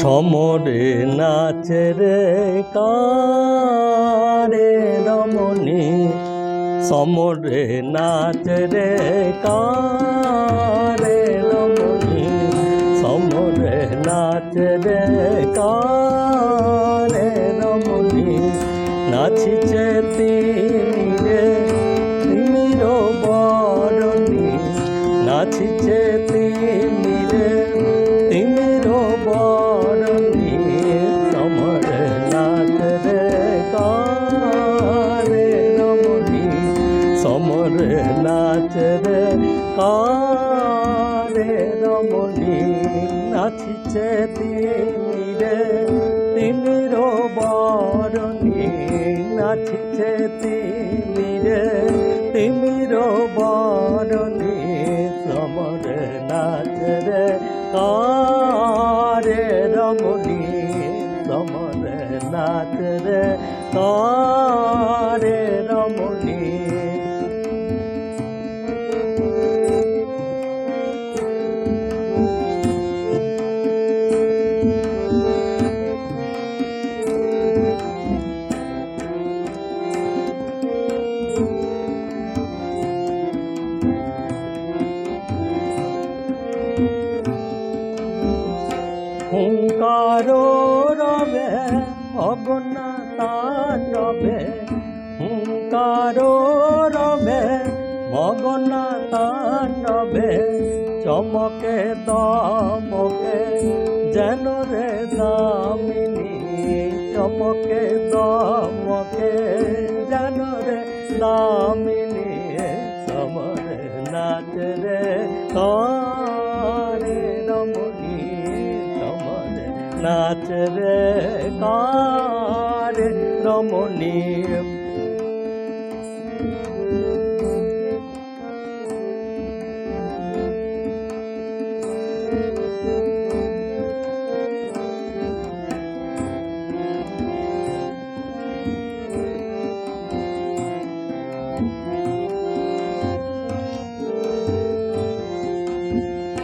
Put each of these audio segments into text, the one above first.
সমরে নাচে রে কারে রমণী। সমরে নাচে রে কারে কারে রমণী নাচিছে তিনি রে তিমির বরণী নাচিছে তিনি রে তিমির বরণী সমর নাচ রে কারে রমণী সমর নাচ রে কারে হুঙ্কার রবে অগনা তাণ্ডবে হুঙ্কার রবে তাণ্ডবে চমকে দমকে, যেন রে দামিনী, চমকে দমকে, যেন রে দামিনী। রমণী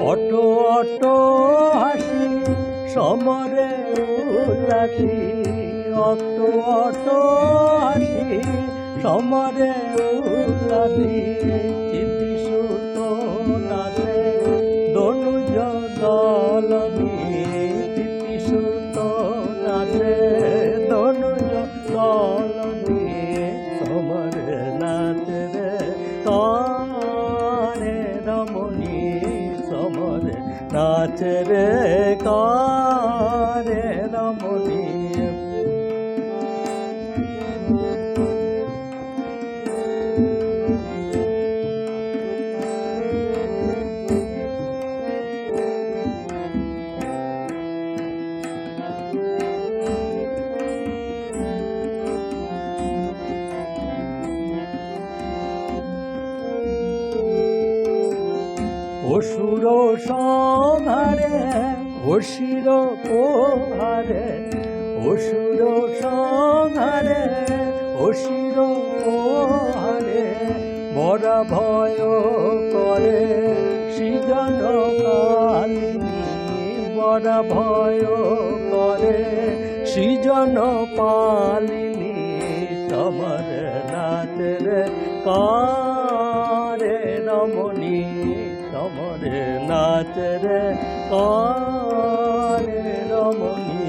অটো অটো হাসি সমরে উল্লাসী। অটো অটো হাসি সমরে উল্লাসী চিতি সুত নাচে দনুজ দলনি চিতি সুত নাচে দনুজ দলনি সমরে নাচ রে রমণী, সমরে নাচ কারে রমণী। অসুর সংহারে অসির পোহারে অসুর সংহারে অসির পোহারে মরা ভয় করে সৃজন কালিনী মরা ভয় করে সৃজন পালিনী নাচ রে নাচ রে কারে রমণী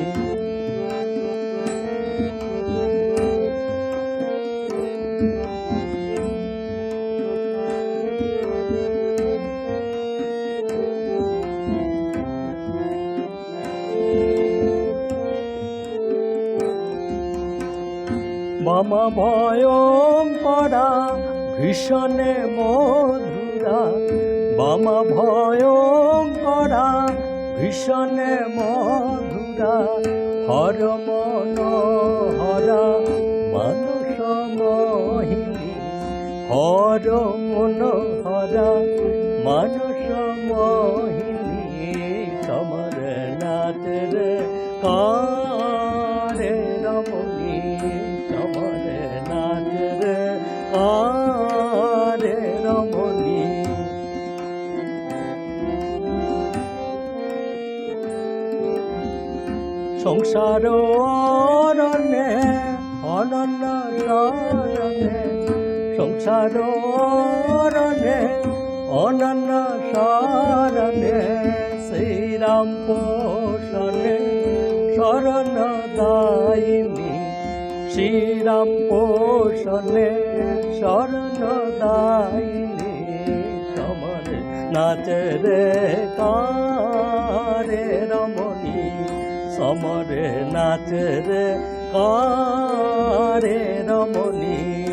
মম ভয়ঙ্করা ভীষণে মধুরা। মম ভয়ঙ্করা ভীষণে মধুরা হর মন হরা মানুষ মহিনী হর মন হরা মানুষ সংসার অরণ্যে অনন্য শরণে সংসার অরণ্যে অনন্য শরণে শ্রীরাম পোষণে শরণ দায়িনী। শ্রীরাম পোষণে শরণ দায়িনী। সমর নাচে রে কারে রমণী সমরে নাচে রে, কারে রমণী।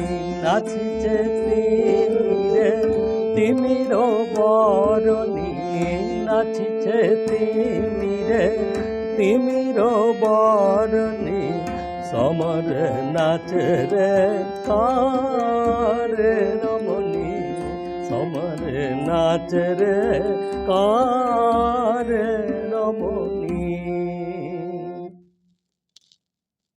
নাচিছে তিমিরে তিমির বরণী। নাচিছে তিমিরে, তিমির বরণী। সমর নাচে রে, কারে রমণী। সমর নাচ রে, কারে